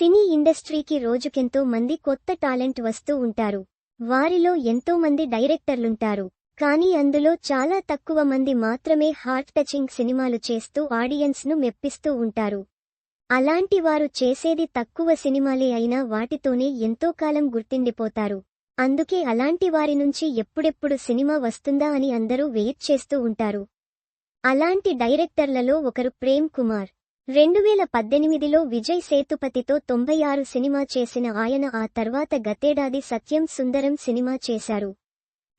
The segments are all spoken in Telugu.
సినీ ఇండస్ట్రీకి రోజుకెంతో మంది కొత్త టాలెంట్ వస్తూ ఉంటారు. వారిలో ఎంతో మంది డైరెక్టర్లుంటారు. కానీ అందులో చాలా తక్కువ మంది మాత్రమే హార్ట్ టచింగ్ సినిమాలు చేస్తూ ఆడియన్స్ను మెప్పిస్తూ ఉంటారు. అలాంటి వారు చేసేది తక్కువ సినిమాలే అయినా వాటితోనే ఎంతో కాలం గుర్తిండిపోతారు. అందుకే అలాంటి వారి నుంచి ఎప్పుడెప్పుడు సినిమా వస్తుందా అని అందరూ వెయిట్ చేస్తూ ఉంటారు. అలాంటి డైరెక్టర్లలో ఒకరు ప్రేమ్ కుమార్. రెండు వేల పద్దెనిమిదిలో విజయ్ సేతుపతితో తొంభై ఆరు సినిమా చేసిన ఆయన ఆ తర్వాత గతేడాది సత్యం సుందరం సినిమా చేశారు.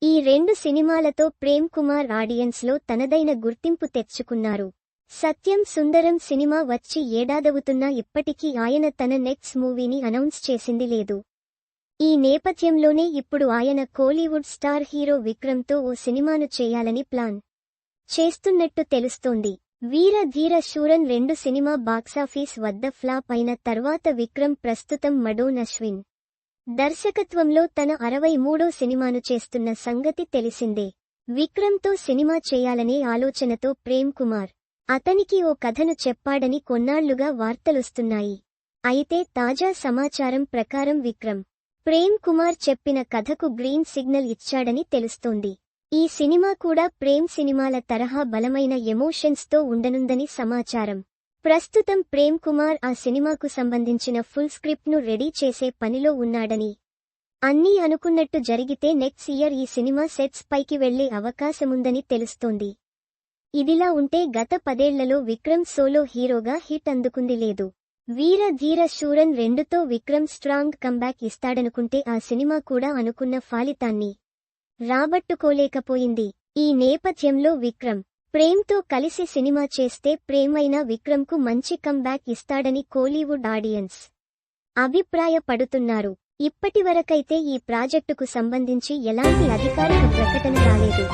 ఈ రెండు సినిమాలతో ప్రేమ్ కుమార్ ఆడియన్స్లో తనదైన గుర్తింపు తెచ్చుకున్నారు. సత్యం సుందరం సినిమా వచ్చి ఏడాదవుతున్నా ఇప్పటికీ ఆయన తన నెక్స్ట్ మూవీని అనౌన్స్ చేసింది లేదు. ఈ నేపథ్యంలోనే ఇప్పుడు ఆయన కోలీవుడ్ స్టార్ హీరో విక్రమ్తో ఓ సినిమాను చేయాలని ప్లాన్. చేస్తున్నట్టు తెలుస్తోంది. వీర ధీర శూరన్ రెండు సినిమా బాక్సాఫీస్ వద్ద ఫ్లాప్ అయిన తర్వాత విక్రమ్ ప్రస్తుతం మడోన్ అశ్విన్. దర్శకత్వంలో తన అరవై మూడో సినిమాను చేస్తున్న సంగతి తెలిసిందే. విక్రమ్తో సినిమా చేయాలనే ఆలోచనతో ప్రేమ్ కుమార్ అతనికి ఓ కథను చెప్పాడని కొన్నాళ్ళుగా వార్తలొస్తున్నాయి. అయితే తాజా సమాచారం ప్రకారం విక్రమ్ ప్రేమ్ కుమార్ చెప్పిన కథకు గ్రీన్ సిగ్నల్ ఇచ్చాడని తెలుస్తోంది. ఈ సినిమా కూడా ప్రేమ్ సినిమాల తరహా బలమైన ఎమోషన్స్తో ఉండనుందని సమాచారం. ప్రస్తుతం ప్రేమ్ కుమార్ ఆ సినిమాకు సంబంధించిన ఫుల్ స్క్రిప్ట్ను రెడీ చేసే పనిలో ఉన్నాడని. అన్నీ అనుకున్నట్టు జరిగితే నెక్స్ట్ ఇయర్ ఈ సినిమా సెట్స్ పైకి వెళ్ళే అవకాశముందని తెలుస్తోంది. ఇదిలా ఉంటే గత పదేళ్ళలో విక్రమ్ సోలో హీరోగా హిట్ అందుకుంది లేదు. వీర ధీర శూరన్ రెండుతో విక్రమ్ స్ట్రాంగ్ కంబ్యాక్ ఇస్తాడనుకుంటే ఆ సినిమా కూడా అనుకున్న ఫలితాన్ని. రాబట్టుకోలేకపోయింది. ఈ నేపథ్యంలో విక్రమ్ ప్రేమ్తో కలిసి సినిమా చేస్తే ప్రేమైన విక్రమ్కు మంచి కంబ్యాక్ ఇస్తాడని కోలీవుడ్ ఆడియన్స్ అభిప్రాయపడుతున్నారు. ఇప్పటివరకైతే ఈ ప్రాజెక్టుకు సంబంధించి ఎలాంటి అధికారిక ప్రకటన రాలేదు.